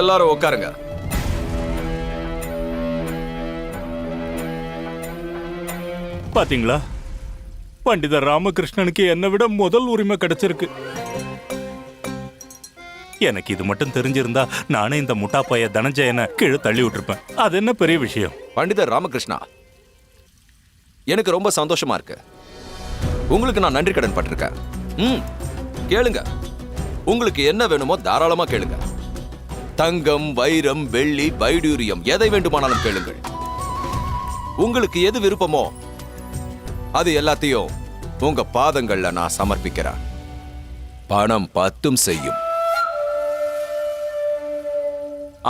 எல்லாரும் உட்காருங்க பாத்தீங்களா? பண்டிதர் ராமகிருஷ்ணனுக்கு என்னை விட முதல் உரிமை கிடைச்சிருக்கு. எனக்கு இது மட்டும் தெரிஞ்சிருந்தா நானே இந்த முட்டாப்பைய தனஞ்சயனை கீழே தள்ளி விட்டுருப்பேன். அது என்ன பெரிய விஷயம்? பண்டிதர் ராமகிருஷ்ணா எனக்கு ரொம்ப சந்தோஷமா இருக்கு. உங்களுக்கு நான் நன்றி கடன் பட்டிருக்கேன். ம் கேளுங்க. உங்களுக்கு என்ன வேணுமோ தாராளமா கேளுங்க. தங்கம் வைரம் வெள்ளி வைடூரியம் எதை வேண்டுமானாலும் கேளுங்கள். உங்களுக்கு எது விருப்பமோ அது எல்லாத்தையும் உங்க பாதங்கள்ல நான் சமர்ப்பிக்கிறேன். பணம் பத்தும் செய்யும்.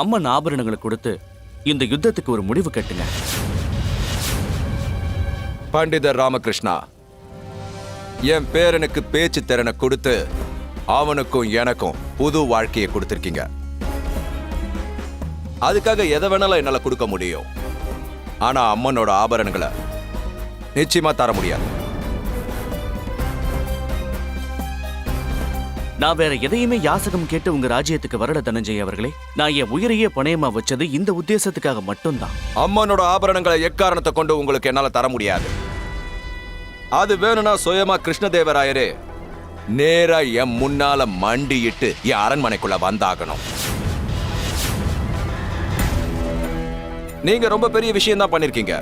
அம்மன் ஆபரணங்களை கொடுத்து இந்த யுத்தத்துக்கு ஒரு முடிவு கட்டுங்க. பண்டிதர் ராமகிருஷ்ணா என் பேரனுக்கு பேச்சு திறனை கொடுத்து அவனுக்கும் எனக்கும் புது வாழ்க்கையை கொடுத்திருக்கீங்க. அதுக்காக எதை வேணாலும் என்னால கொடுக்க முடியும். ஆனா அம்மனோட ஆபரணங்களை நிச்சயமா தர முடியாது. நான் வேற எதையுமே யாசகம் கேட்டு உங்க ராஜ்யத்துக்கு வரல தனஞ்சய் அவர்களே. நான் என் உயிரையே பணயமா வச்சது இந்த உத்தேசத்துக்காக மட்டும்தான். அம்மனோட ஆபரணங்களை எக்காரணத்தை கொண்டு உங்களுக்கு என்னால தர முடியாது. அது வேணும்னா சுயமா கிருஷ்ணதேவராயரே நேரா என் முன்னால மண்டியிட்டு என் அரண்மனைக்குள்ள வந்தாகணும். நீங்க ரொம்ப பெரிய விஷயம் தான் பண்ணிருக்கீங்க.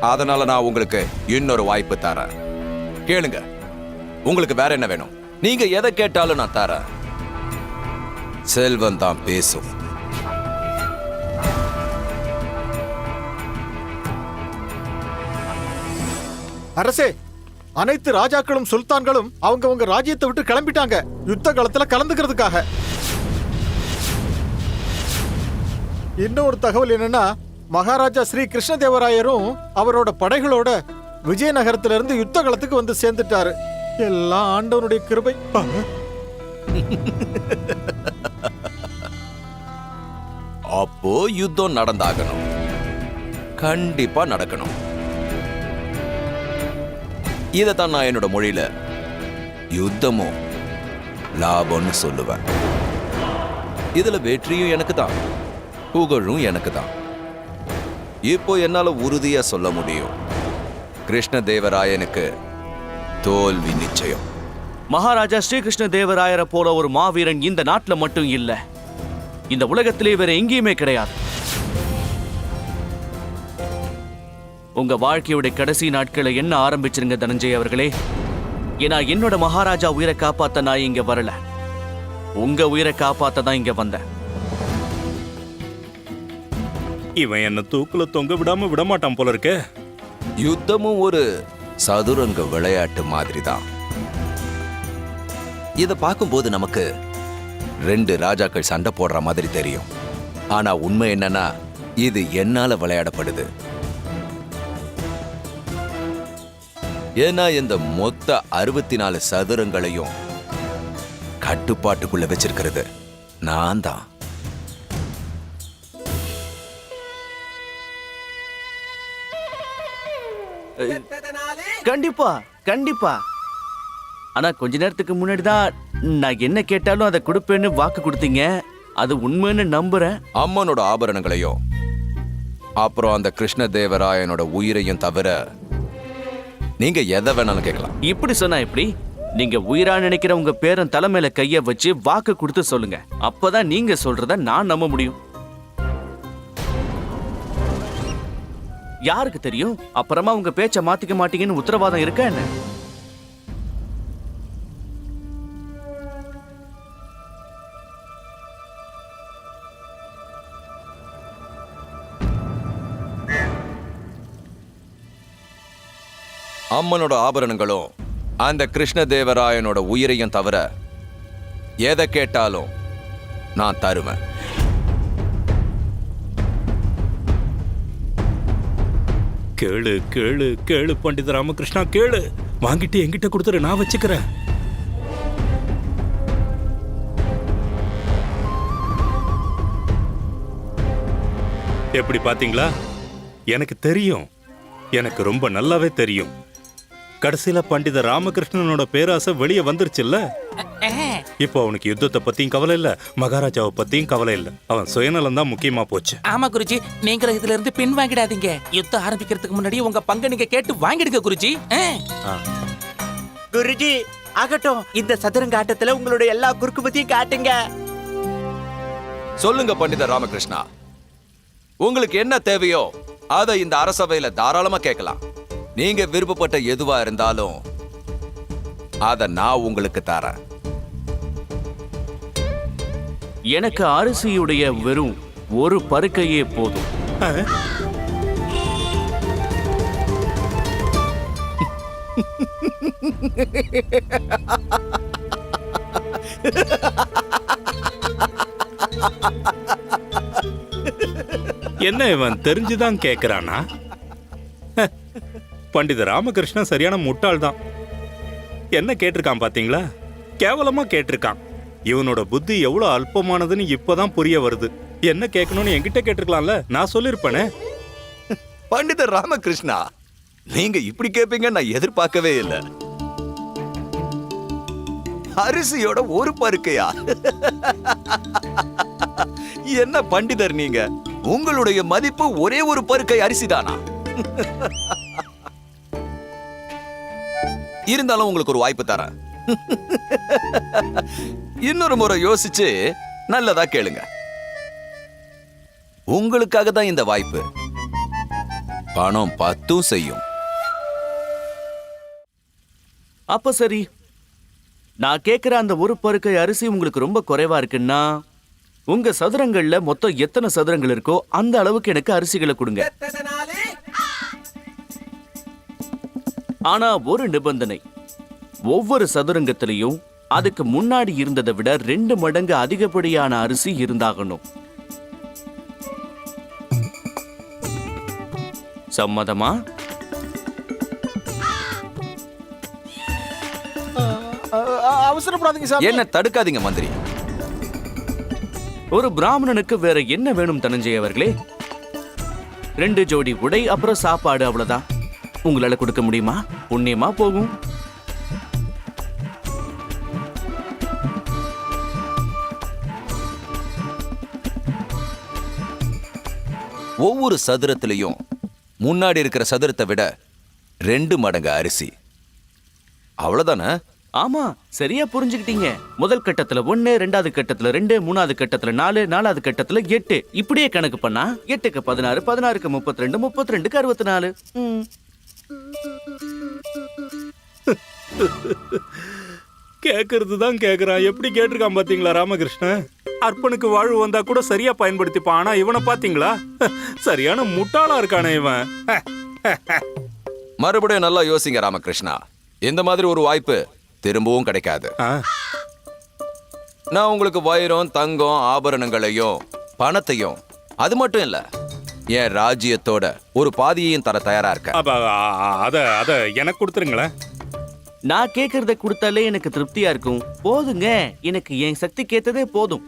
அதனால நான் உங்களுக்கு இன்னொரு வாய்ப்பு தரேன். கேளுங்க. உங்களுக்கு வேற என்ன வேணும்? நீங்க எதை கேட்டாலும் நான் தரேன். செல்வம் தான் பேசும். அரசே அனைத்து ராஜாக்களும் சுல்தான்களும் அவங்க உங்க ராஜ்யத்தை விட்டு கிளம்பிட்டாங்க. யுத்த காலத்துல கலந்துக்கிறதுக்காக. இன்னொரு தகவல் என்னன்னா மகாராஜா ஸ்ரீ கிருஷ்ணதேவராயரும் அவரோட படைகளோட விஜயநகரத்துல இருந்து யுத்த களத்துக்கு வந்து சேர்ந்துட்டாரு. எல்லாம் ஆண்டவனுடைய கிருபை. அப்போ யுத்தம் நடந்தாகணும். கண்டிப்பா நடக்கணும். இதைத்தான் நான் என்னோட மொழியில யுத்தமும் லாபம்னு சொல்லுவேன். இதுல வெற்றியும் எனக்கு தான் புகழும் எனக்கு தான் இப்போ என்னால உறுதியா சொல்ல முடியும். கிருஷ்ணதேவராயனுக்கு தோல்வி நிச்சயம். மகாராஜா ஸ்ரீகிருஷ்ண தேவராயரை போல ஒரு மாவீரன் இந்த நாட்டுல மட்டும் இல்ல. இந்த உலகத்திலே வேற எங்கேயுமே கிடையாது. உங்க வாழ்க்கையுடைய கடைசி நாட்களை என்ன ஆரம்பிச்சிருங்க தனஞ்சய் அவர்களே? ஏன்னா என்னோட மகாராஜா உயிரை காப்பாத்த நான் இங்க வரல. உங்க உயிரை காப்பாத்த தான் இங்க வந்தேன். இவன் என்ன தூக்குல தொங்க விடாம விடமாட்டான் போல இருக்க. யுத்தமும் ஒரு சதுரங்க விளையாட்டு மாதிரி தான் இத பார்க்கும்போது நமக்கு ரெண்டு ராஜாக்கள் சண்டை போடுற மாதிரி தெரியும். ஆனா உண்மை என்னன்னா இது என்னால விளையாடப்படுது. ஏன்னா இந்த மொத்த அறுபத்தி நாலு சதுரங்களையும் கட்டுப்பாட்டுக்குள்ள வச்சிருக்கிறது. நான் தான் கண்டிப்பா கண்டிப்பா. ஆனா கொஞ்ச நேரத்துக்கு முன்னாடி தான் நான் என்ன கேட்டாலும் அதை கொடுப்பேன்னு வாக்கு கொடுத்தீங்க. அது உண்மைன்னு நம்புறேன். அம்மனோட ஆபரணங்களையும் அப்புறம் அந்த கிருஷ்ணதேவராயனோட உயிரையும் தவிர நீங்க எதை வேணாலும் கேட்கலாம். இப்படி சொன்னா எப்படி? நீங்க உயிரா நினைக்கிற உங்க பேரன் தலைமையில கைய வச்சு வாக்கு கொடுத்து சொல்லுங்க. அப்பதான் நீங்க சொல்றத நான் நம்ப முடியும். யாருக்கு தெரியும்? அப்புறமா உங்க பேச்ச மாத்திக்க மாட்டீங்கன்னு உத்தரவாதம் இருக்கா என்ன? அம்மனோட ஆபரணங்களும் அந்த கிருஷ்ணதேவராயனோட உயிரையும் தவிர எதை கேட்டாலும் நான் தருவேன். கேளு கேளு கேளு பண்டித ராமகிருஷ்ணா கேளு. வாங்கிட்டு என்கிட்ட கொடுத்துரு நான் வச்சுக்கிறேன். எப்படி பாத்தீங்களா எனக்கு தெரியும். எனக்கு ரொம்ப நல்லாவே தெரியும். கடைசியில பண்டித ராமகிருஷ்ணனோட பேராசை வெளியே வந்துருச்சுல்ல? இப்போ அவனுக்கு யுத்தத்தை பத்தியும் கவலை இல்ல மகாராஜாவை பத்தியும் கவலை இல்ல. அவன் சுயநலம் தான் முக்கியமா போச்சு. ஆமா குருஜி நீங்களும் இதுல இருந்து பின் வாங்கிடாதீங்க யுத்தம் ஆரம்பிக்கிறதுக்கு முன்னாடி உங்க பங்கை நீங்க கேட்டு வாங்கிடுங்க குருஜி. குருஜி ஆகட்டும் இந்த சதுரங்க ஆட்டத்துல உங்களுடைய எல்லா குறுக்கு புத்தியும் காட்டுங்க. சொல்லுங்க பண்டித ராமகிருஷ்ணா. உங்களுக்கு என்ன தேவையோ அதை இந்த அரசவையில தாராளமா கேட்கலாம். நீங்க விருப்பப்பட்ட எதுவா இருந்தாலும் அத நான் உங்களுக்கு தரேன். எனக்கு அரிசியுடைய வெறும் ஒரு பருக்கையே போதும். என்ன இவன் தெரிஞ்சுதான் கேக்குறானா? பண்டித ராமகிருஷ்ணன் சரியான முட்டாள் தான். என்ன கேட்டிருக்கான் பாத்தீங்களா? கேவலமா கேட்டிருக்கான். இவனோட புத்தி எவ்வளவு அல்பமானதுன்னு இப்பதான் புரிய வருது. என்ன கேட்கணும்னு என்கிட்ட கேட்டிருக்கலாம்ல? நான் சொல்லிருப்பேனே. பண்டித ராமகிருஷ்ணா நீங்க இப்படி கேட்பீங்க நான் எதிர்பார்க்கவே இல்லை. அரிசியோட ஒரு பருக்கையா? என்ன பண்டிதர் நீங்க? உங்களுடைய மதிப்பு ஒரே ஒரு பருக்கை அரிசிதானா? இருந்தாலும் உங்களுக்கு ஒரு வாய்ப்பு தரேன். இன்னொரு முறை யோசிச்சு நல்லதா கேளுங்க. உங்களுக்காக தான் இந்த வாய்ப்பு. பணம் பத்தும் செய்யும். அப்ப சரி. நான் கேக்குற அந்த ஒரு பருக்கை அரிசி உங்களுக்கு ரொம்ப குறைவா இருக்குன்னா உங்க சதுரங்கள்ல மொத்தம் எத்தனை சதுரங்கள் இருக்கோ அந்த அளவுக்கு எனக்கு அரிசிகளை கொடுங்க. ஆனா ஒரு நிபந்தனை. ஒவ்வொரு சதுரங்கத்திலையும் அதுக்கு முன்னாடி இருந்ததை விட ரெண்டு மடங்கு அதிகப்படியான அரிசி இருந்தாகணும். சம்மதமா? அவசரப்படாதீங்க சாமி. என்ன தடுக்காதீங்க மந்திரி. ஒரு பிராமணனுக்கு வேற என்ன வேணும் தனஞ்சய் அவர்களே? ரெண்டு ஜோடி உடை அப்புறம் சாப்பாடு அவ்வளவுதான். உங்களால கொடுக்க முடியுமா? புண்ணியமா போகும். ஒவ்வொரு சதுரத்திலையும் முன்னாடி இருக்கிற சதுரத்தை விட ரெண்டு மடங்கு அரிசி. அவ்வளவுதானே? ஆமா சரியா புரிஞ்சுக்கிட்டீங்க. முதல் கட்டத்துல ஒண்ணு ரெண்டாவது கட்டத்துல ரெண்டு மூணாவது கட்டத்துல நாலு நாலாவது கட்டத்துல எட்டு. இப்படியே கணக்கு பண்ணா எட்டுக்கு பதினாறு பதினாறுக்கு முப்பத்தி ரெண்டு முப்பத்தி ரெண்டுக்கு அறுபத்தி நாலு ம். கேக்குறது தான் கேக்குறான் எப்படி கேட்டிருக்கான் பாத்தீங்களா ராமகிருஷ்ணன்? அர்ப்பனுக்கு வாழ்வு வந்தா கூட சரியா பயன்படுத்திப்பான். ஆனா இவனை பாத்தீங்களா? சரியான முட்டாளா இருக்கானே இவன். மறுபடியும் நல்லா யோசிங்க ராமகிருஷ்ணா. இந்த மாதிரி ஒரு வாய்ப்பு திரும்பவும் கிடைக்காது. நான் உங்களுக்கு வைரம் தங்கம் ஆபரணங்களையும் பணத்தையும் அது மட்டும் இல்ல என் ராஜ்யத்தோட ஒரு பாதியையும் தர தயாரா இருக்கேன் அப்ப அத அத எனக்கு கொடுத்துருங்களேன். நான் கேக்குறத கொடுத்தாலே எனக்கு திருப்தியா இருக்கும். போதுங்க. எனக்கு என் சக்தி கேத்ததே போதும்.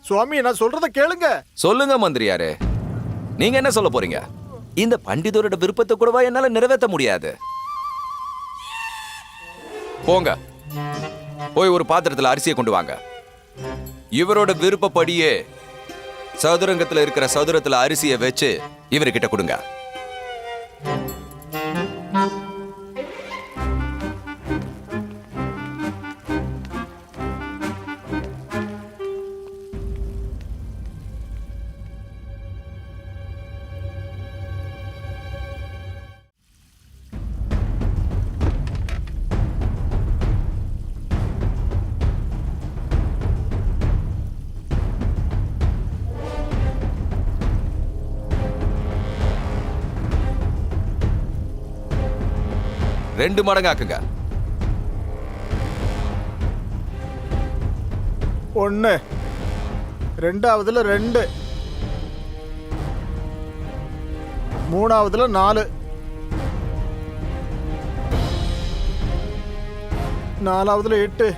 சுவாமி நான் சொல்றத கேளுங்க. சொல்லுங்க மந்திரியாரே. நீங்க என்ன சொல்ல போறீங்க? இந்த பண்டிதரோட விருப்பத்தை கூடவா என்னால நிறைவேற்ற முடியாது? போங்க. போய் ஒரு பாத்திரத்துல அரிசியை கொண்டு வாங்க. இவரோட விருப்பப்படியே சதுரங்கத்துல இருக்கிற சதுரத்துல அரிசியை வச்சு இவர்கிட்ட கொடுங்க. ரெண்டு மடங்கு ஆக்குங்க. ஒண்ணு. ரெண்டாவதுல ரெண்டு. மூணாவதுல நாலு. நாலாவதுல எட்டு.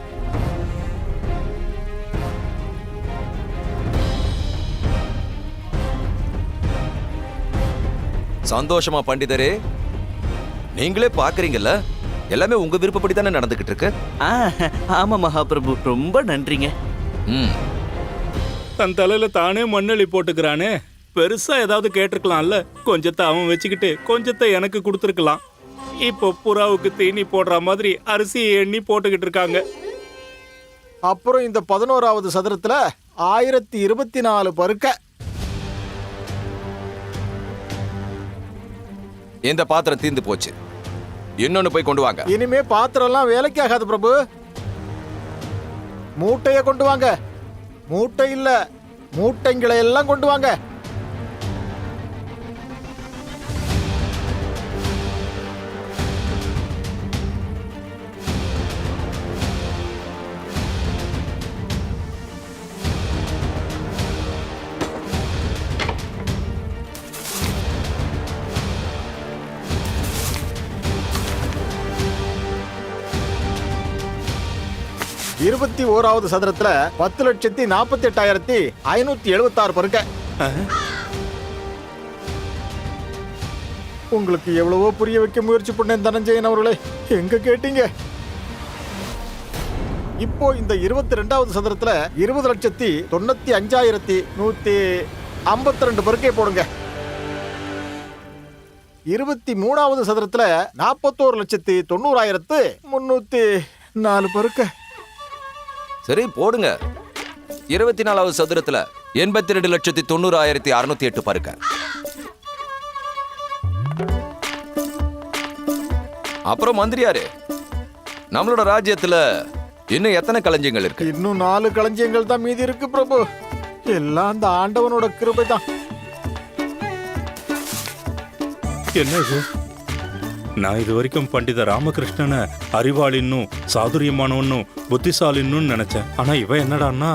சந்தோஷமா பண்டிதரே. நீங்களே பாக்குறீங்கல்ல? எல்லாமே உங்க விருப்பப்படி தானே நடந்துகிட்டு இருக்கு? ஆ, ஆமா மகாபிரபு ரொம்ப நன்றிங்க. ம். தன் தலையில தானே மண்ணெளி போட்டுக்கிறானே? பெருசா ஏதாவது கேட்டிருக்கலாம்ல? கொஞ்சத்தை அவன் வச்சுக்கிட்டு கொஞ்சத்தை எனக்கு கொடுத்துருக்கலாம். இப்போ புறாவுக்கு தீனி போடுற மாதிரி அரிசியை எண்ணி போட்டுக்கிட்டு இருக்காங்க. அப்புறம் இந்த பதினோராவது சதுரத்துல ஆயிரத்தி இருபத்தி நாலு பருக்க. இந்த பாத்திரம் தீந்து போச்சு. இன்னொன்னு போய் கொண்டு வாங்க. இனிமே பாத்திரம்லாம் வேலைக்கு ஆகாது பிரபு. மூட்டைய கொண்டு வாங்க. மூட்டை இல்ல மூட்டைங்களை எல்லாம் கொண்டு வாங்க. இருபத்தி ஓராவது சதுரத்துல பத்து லட்சத்தி நாற்பத்தி எட்டாயிரத்தி ஐநூத்தி எழுபத்தி ஆறு பருக்க. உங்களுக்கு எவ்வளவோ புரிய வைக்க முயற்சி பண்ணேன் தனஞ்சயன் அவர்களே. எங்க கேட்டீங்க? இப்போ இந்த இருபத்தி ரெண்டாவது சதுரத்துல இருபது லட்சத்தி தொண்ணூத்தி அஞ்சாயிரத்தி நூத்தி ஐம்பத்தி ரெண்டு பருக்கை போடுங்க. இருபத்தி மூணாவது சதுரத்துல நாற்பத்தோரு லட்சத்தி தொண்ணூறாயிரத்து முன்னூத்தி நாலு பருக்க. சரி போடுங்க. இருபத்தி நாலாவது சதுரத்துல எண்பத்தி ரெண்டு லட்சத்தி தொண்ணூறாயிரத்தி அறுநூத்தி எட்டு பருக்க அப்புறம் மந்திரியாரு நம்மளோட ராஜ்யத்துல இன்னும் எத்தனை களஞ்சியங்கள் இருக்கு? இன்னும் நாலு களஞ்சியங்கள் தான் மீதி இருக்கு பிரபு. எல்லாம் அந்த ஆண்டவனோட கிருபை தான் என்ன நான் இது வரைக்கும் பண்டித ராமகிருஷ்ணனை அறிவாளின்னும் சாதுரியமானவன்னும் புத்திசாலின்னும் நினைச்சேன். ஆனா இவன் என்னடான்னா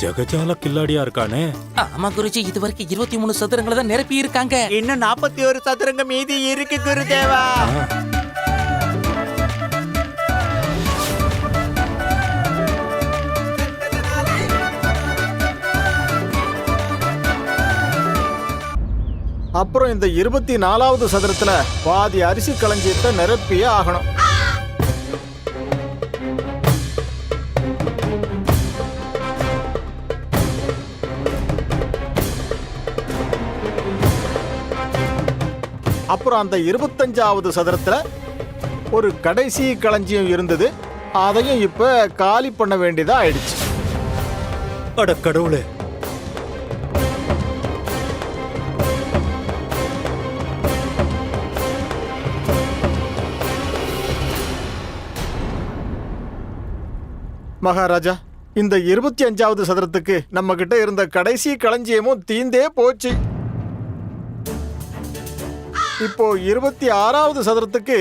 ஜெகஜால கில்லாடியா இருக்கானே. ஆமா குருஜி இது வரைக்கும் இருபத்தி மூணு சதுரங்களை தான் நிரப்பி இருக்காங்க இன்னும் நாற்பத்தி ஒரு சதுரங்க மீதி இருக்கு குருதேவா. அப்புறம் இந்த இருபத்தி நாலாவது சதுரத்துல பாதி அரிசி களஞ்சியத்தை நிரப்பியே ஆகணும். அப்புறம் அந்த இருபத்தஞ்சாவது சதுரத்துல ஒரு கடைசி களஞ்சியம் இருந்தது. அதையும் இப்ப காலி பண்ண வேண்டியதா ஆயிடுச்சு. அட கடவுளே மகாராஜா இந்த இருபத்தி அஞ்சாவது சதுரத்துக்கு நம்ம கிட்ட இருந்த கடைசி களஞ்சியமும் தீந்தே போச்சு. இப்போ இருபத்தி ஆறாவது சதுரத்துக்கு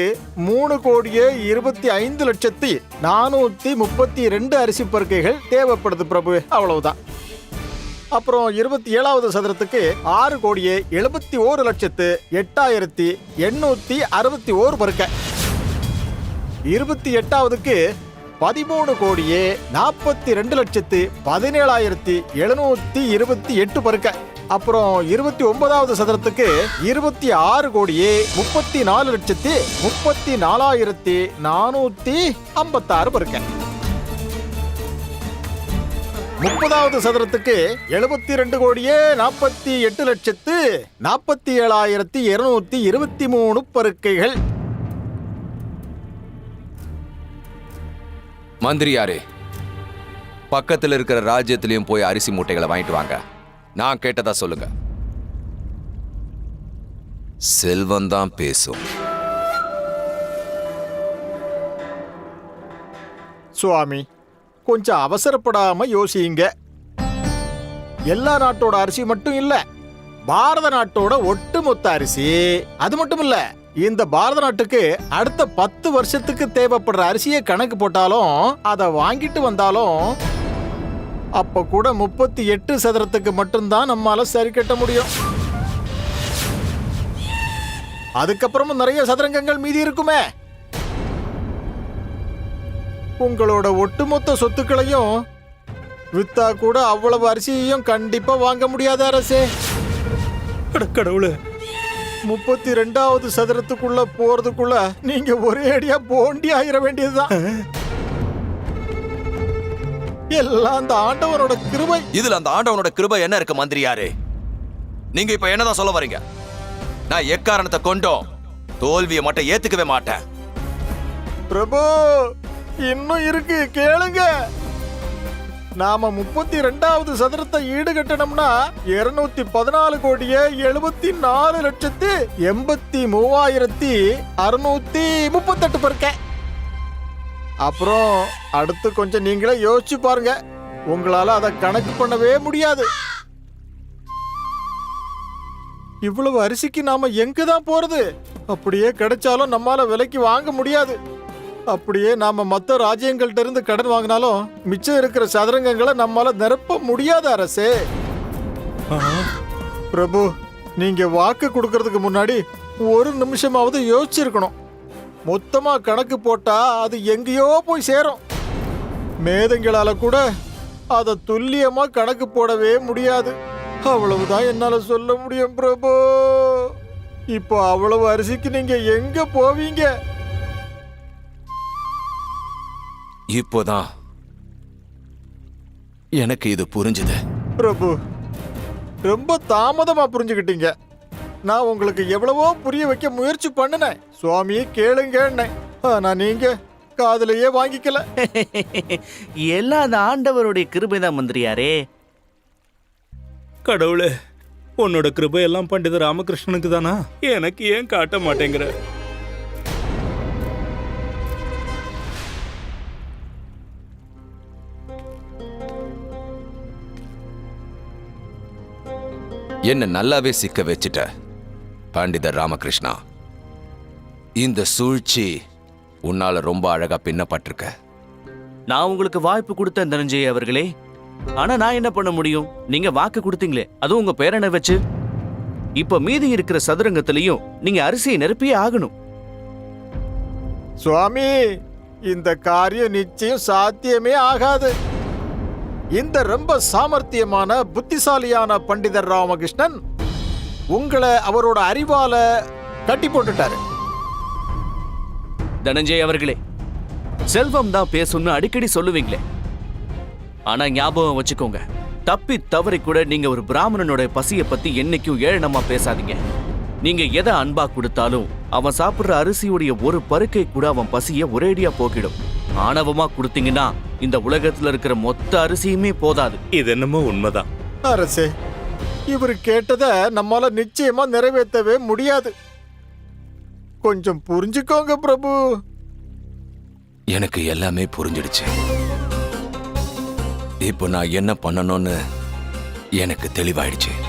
மூணு கோடியே இருபத்தி ஐந்து லட்சத்தி நானூத்தி முப்பத்தி ரெண்டு அரிசி பருக்கைகள் தேவைப்படுது பிரபு. அவ்வளவுதான். அப்புறம் இருபத்தி ஏழாவது சதுரத்துக்கு ஆறு கோடியே எழுபத்தி ஓரு லட்சத்து எட்டாயிரத்தி எண்ணூத்தி அறுபத்தி ஓரு பருக்கை. இருபத்தி எட்டாவதுக்கு பதிமூணு கோடியே நாற்பத்தி ரெண்டு லட்சத்து பதினேழாயிரத்தி எழுநூத்தி இருபத்தி எட்டு பருக்க. அப்புறம் இருபத்தி ஒன்பதாவது சதுரத்துக்கு இருபத்தி ஆறு கோடியே முப்பத்தி நாலு லட்சத்தி முப்பத்தி நாலாயிரத்தி நானூத்தி ஐம்பத்தாறு பருக்க. முப்பதாவது சதுரத்துக்கு எழுபத்தி ரெண்டு கோடியே நாற்பத்தி எட்டு லட்சத்து நாற்பத்தி ஏழாயிரத்தி இருநூத்தி இருபத்தி மூணு பருக்கைகள். மந்திரியாரே பக்கத்துல இருக்கிற ராஜ்யத்திலையும் போய் அரிசி மூட்டைகளை வாங்கிட்டு வாங்க. நான் கேட்டதா சொல்லுங்க. செல்வம் தான் பேசும். சுவாமி கொஞ்சம் அவசரப்படாம யோசியுங்க. எல்லா நாட்டோட அரிசி மட்டும் இல்ல பாரத நாட்டோட ஒட்டுமொத்த அரிசி அது மட்டும் இல்ல. இந்த பாரத நாட்டுக்கு அடுத்த பத்து வருஷத்துக்கு தேவைப்படுற அரிசியை கணக்கு போட்டாலும் அதை வாங்கிட்டு வந்தாலும் அப்ப கூட முப்பத்தி எட்டு சதுரத்துக்கு மட்டும்தான் நம்மால சரி கட்ட முடியும். அதுக்கப்புறமும் நிறைய சதுரங்கங்கள் மீதி இருக்குமே. உங்களோட ஒட்டுமொத்த சொத்துக்களையும் வித்தா கூட அவ்வளவு அரிசியையும் கண்டிப்பா வாங்க முடியாத அரசே. கடவுளே. முப்பத்தி ரெண்டாவது சதுரத்துக்குள்ள போறதுக்குள்ள நீங்க ஒரே அடியா போண்டி ஆயிர வேண்டியதுதான். எல்லாம் அந்த ஆண்டவனோட கிருபை. இதுல அந்த ஆண்டவனோட கிருபை என்ன இருக்கு மந்திரியாரே? நீங்க இப்ப என்னதான் சொல்ல வரீங்க? நான் எக்காரணத்தை கொண்டோம்? தோல்வியை மட்டும் ஏத்துக்கவே மாட்டேன். பிரபு இன்னும் இருக்கு. கேளுங்க. நாம முப்பத்தி ரெண்டாவது சதுரத்தை ஈடுகட்டணும்னா இருநூத்தி பதினாலு கோடியே எழுபத்தி நாலு லட்சத்து எண்பத்தி மூவாயிரத்தி அறுநூத்தி முப்பத்தெட்டு பெருக்க. அப்புறம் அடுத்து கொஞ்சம் நீங்களே யோசிச்சு பாருங்க. உங்களால அதை கணக்கு பண்ணவே முடியாது. இவ்வளவு அரிசிக்கு நாம எங்க தான் போறது? அப்படியே கிடைச்சாலும் நம்மால விலைக்கு வாங்க முடியாது. அப்படியே நாம மத்த ராஜ்யங்கள்ட்ட இருந்து கடன் வாங்கினாலும் மிச்சம் இருக்கிற சதுரங்கங்களை நம்மால நிரப்ப முடியாத அரசே. பிரபு நீங்க வாக்கு கொடுக்கறதுக்கு முன்னாடி ஒரு நிமிஷமாவது யோசிச்சிருக்கணும். மொத்தமா கணக்கு போட்டா அது எங்கேயோ போய் சேரும். மேதங்களால கூட அதை துல்லியமா கணக்கு போடவே முடியாது. அவ்வளவுதான் என்னால சொல்ல முடியும் பிரபு. இப்போ அவ்வளவு அரிசிக்கு நீங்க எங்க போவீங்க? இப்போதான் எனக்கு இது புரிஞ்சுது. பிரபு ரொம்ப தாமதமா புரிஞ்சுக்கிட்டீங்க. நான் உங்களுக்கு எவ்வளவோ புரிய வைக்க முயற்சி பண்ணினேன். சுவாமி கேளுங்கன்னேன். ஆனா நீங்க காதுலயே வாங்கிக்கல. எல்லாம் அந்த ஆண்டவருடைய கிருபை தான் மந்திரியாரே. கடவுளே உன்னோட கிருபை எல்லாம் பண்டித ராமகிருஷ்ணனுக்கு தானா? எனக்கு ஏன் காட்ட மாட்டேங்கிற? என்ன நல்லாவே சிக்க வச்சிட்ட பண்டிதர் ராமகிருஷ்ணா. இந்த சூழ்ச்சி உன்னால ரொம்ப அழகா பின்னப்பட்டிருக்க. நான் உங்களுக்கு வாய்ப்பு கொடுத்தேன் தனஞ்சய் அவர்களே. ஆனா நான் என்ன பண்ண முடியும்? நீங்க வாக்கு கொடுத்தீங்களே அதுவும் உங்க பேரனை வச்சு. இப்ப மீதி இருக்கிற சதுரங்கத்திலையும் நீங்க அரிசியை நிரப்பியே ஆகணும். சுவாமி இந்த காரியம் நிச்சயம் சாத்தியமே ஆகாது. இந்த ரொம்ப சாமர்த்தியமான புத்திசாலியான பண்டிதர் ராமகிருஷ்ணன் உங்களை அவரோட அறிவால கட்டி போட்டுட்டாரு. தனஞ்சய் அவர்களே செல்வம் தான் பேசும்னு அடிக்கடி சொல்லுவீங்களே. ஆனா ஞாபகம் வச்சுக்கோங்க தப்பி தவறி கூட நீங்க ஒரு பிராமணனோட பசியை பத்தி என்னைக்கும் ஏழனமா பேசாதீங்க. நீங்க எதை அன்பா கொடுத்தாலும் அவன் சாப்பிடுற அரிசியுடைய ஒரு பருக்கை கூட அவன் பசிய ஒரேடியா போக்கிடும். ஆணவமா கொடுத்தீங்கன்னா இந்த உலகத்துல இருக்கிற மொத்த அரிசியுமே போதாது. இது என்னமோ உண்மைதான். அரசே இவர் கேட்டதை நம்மால நிச்சயமா நிறைவேற்றவே முடியாது. கொஞ்சம் புரிஞ்சுக்கோங்க பிரபு. எனக்கு எல்லாமே புரிஞ்சிடுச்சு. இப்போ நான் என்ன பண்ணணும்னு எனக்கு தெளிவாயிடுச்சு.